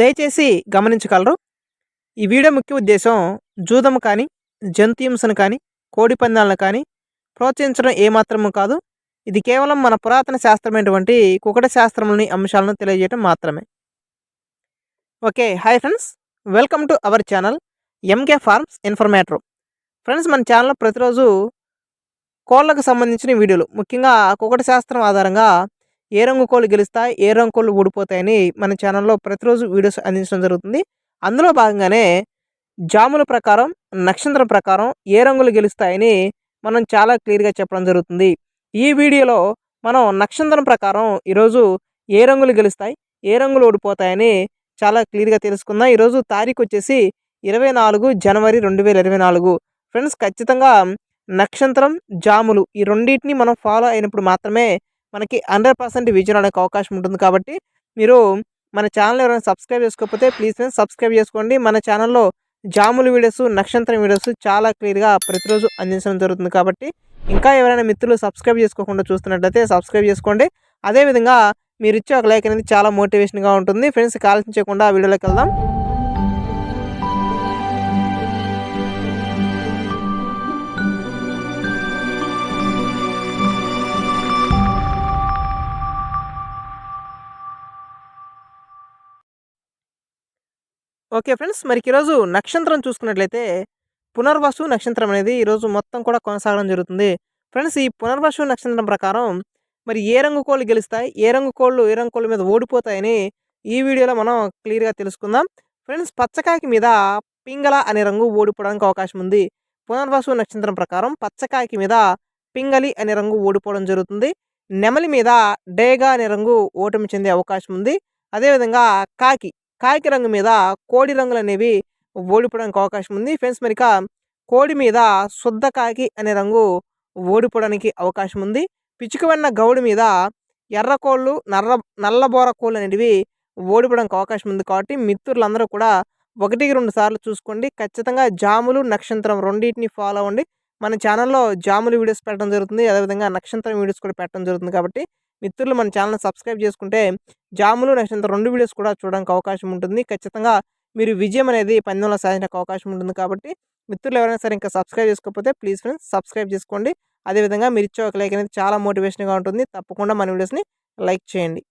దయచేసి గమనించగలరు. ఈ వీడియో ముఖ్య ఉద్దేశం జూదము కానీ జంతుహింసను కానీ కోడి పందాలను కానీ ప్రోత్సహించడం ఏమాత్రము కాదు. ఇది కేవలం మన పురాతన శాస్త్రమైనటువంటి కుకట శాస్త్రంలోని అంశాలను తెలియజేయడం మాత్రమే. Okay hi friends. Welcome to our channel MK farms informator friends మన ఛానల్లో ప్రతిరోజు కోళ్ళకు సంబంధించిన వీడియోలు ముఖ్యంగా కుకట శాస్త్రం ఆధారంగా ఏ రంగు కోళ్ళు గెలుస్తాయి ఏ రంగు కోళ్ళు ఊడిపోతాయని మన ఛానల్లో ప్రతిరోజు వీడియోస్ అందించడం జరుగుతుంది. అందులో భాగంగానే జాముల ప్రకారం నక్షత్రం ప్రకారం ఏ రంగులు గెలుస్తాయని మనం చాలా క్లియర్గా చెప్పడం జరుగుతుంది. ఈ వీడియోలో మనం నక్షత్రం ప్రకారం ఈరోజు ఏ రంగులు గెలుస్తాయి ఏ రంగులు ఓడిపోతాయని చాలా క్లియర్గా తెలుసుకుందాం. ఈరోజు తారీఖు వచ్చేసి ఇరవై నాలుగు జనవరి రెండు వేల ఇరవై నాలుగు. ఫ్రెండ్స్ ఖచ్చితంగా నక్షత్రం జాములు ఈ రెండింటిని మనం ఫాలో అయినప్పుడు మాత్రమే మనకి హండ్రెడ్ పర్సెంట్ విజయం రావడానికి అవకాశం ఉంటుంది కాబట్టి మీరు మన ఛానల్ ఎవరైనా సబ్స్క్రైబ్ చేసుకోకపోతే ప్లీజ్ ఫ్రెండ్స్ సబ్స్క్రైబ్ చేసుకోండి. మన ఛానల్లో జాముల వీడియోస్ నక్షత్రం వీడియోస్ చాలా క్లియర్గా ప్రతిరోజు అందించడం జరుగుతుంది కాబట్టి ఇంకా ఎవరైనా మిత్రులు సబ్స్క్రైబ్ చేసుకోకుండా చూస్తున్నట్లయితే సబ్స్క్రైబ్ చేసుకోండి. అదేవిధంగా మీరు ఇచ్చే ఒక లైక్ అనేది చాలా మోటివేషన్గా ఉంటుంది. ఫ్రెండ్స్కి ఆలోచించకుండా ఆ వీడియోలోకి వెళ్దాం. ఓకే ఫ్రెండ్స్ మరి ఈరోజు నక్షత్రం చూసుకున్నట్లయితే పునర్వసు నక్షత్రం అనేది ఈరోజు మొత్తం కూడా కొనసాగడం జరుగుతుంది. ఫ్రెండ్స్ ఈ పునర్వసు నక్షత్రం ప్రకారం మరి ఏ రంగు కోళ్ళు గెలుస్తాయి ఏ రంగు కోళ్ళు ఏ రంగు కోళ్ళ మీద ఓడిపోతాయని ఈ వీడియోలో మనం క్లియర్గా తెలుసుకుందాం. ఫ్రెండ్స్ పచ్చకాయకి మీద పింగళ అనే రంగు ఓడిపోవడానికి అవకాశం ఉంది. పునర్వసు నక్షత్రం ప్రకారం పచ్చకాయకి మీద పింగళి అనే రంగు ఓడిపోవడం జరుగుతుంది. నెమలి మీద డేగా అనే రంగు ఓటమి చెందే అవకాశం ఉంది. అదేవిధంగా కాకి కాకి రంగు మీద కోడి రంగులు అనేవి ఓడిపోవడానికి అవకాశం ఉంది. ఫ్రెండ్స్ మరిక కోడి మీద శుద్ధ కాకి అనే రంగు ఓడిపోవడానికి అవకాశం ఉంది. పిచ్చుకవన్న గౌడి మీద ఎర్ర కోళ్ళు నర్ర నల్లబోర కోళ్ళు అనేటివి ఓడిపోవడానికి అవకాశం ఉంది కాబట్టి మిత్రులందరూ కూడా ఒకటికి రెండు సార్లు చూసుకోండి. ఖచ్చితంగా జాములు నక్షత్రం రెండింటిని ఫాలో అవ్వండి. మన ఛానల్లో జాములు వీడియోస్ పెట్టడం జరుగుతుంది. అదేవిధంగా నక్షత్రం వీడియోస్ కూడా పెట్టడం జరుగుతుంది కాబట్టి మిత్రులు మన ఛానల్ సబ్స్క్రైబ్ చేసుకుంటే జాములు నెక్స్ట్ రెండు వీడియోస్ కూడా చూడడానికి అవకాశం ఉంటుంది. ఖచ్చితంగా మీరు విజయం అనేది పందెంలో సాధించడానికి అవకాశం ఉంటుంది కాబట్టి మిత్రులు ఎవరైనా సరే ఇంకా సబ్స్క్రైబ్ చేసుకోకపోతే ప్లీజ్ ఫ్రెండ్స్ సబ్స్క్రైబ్ చేసుకోండి. అదేవిధంగా మీరు ఇచ్చే ఒక లైక్ అనేది చాలా మోటివేషన్గా ఉంటుంది. తప్పకుండా మన వీడియోస్ని లైక్ చేయండి.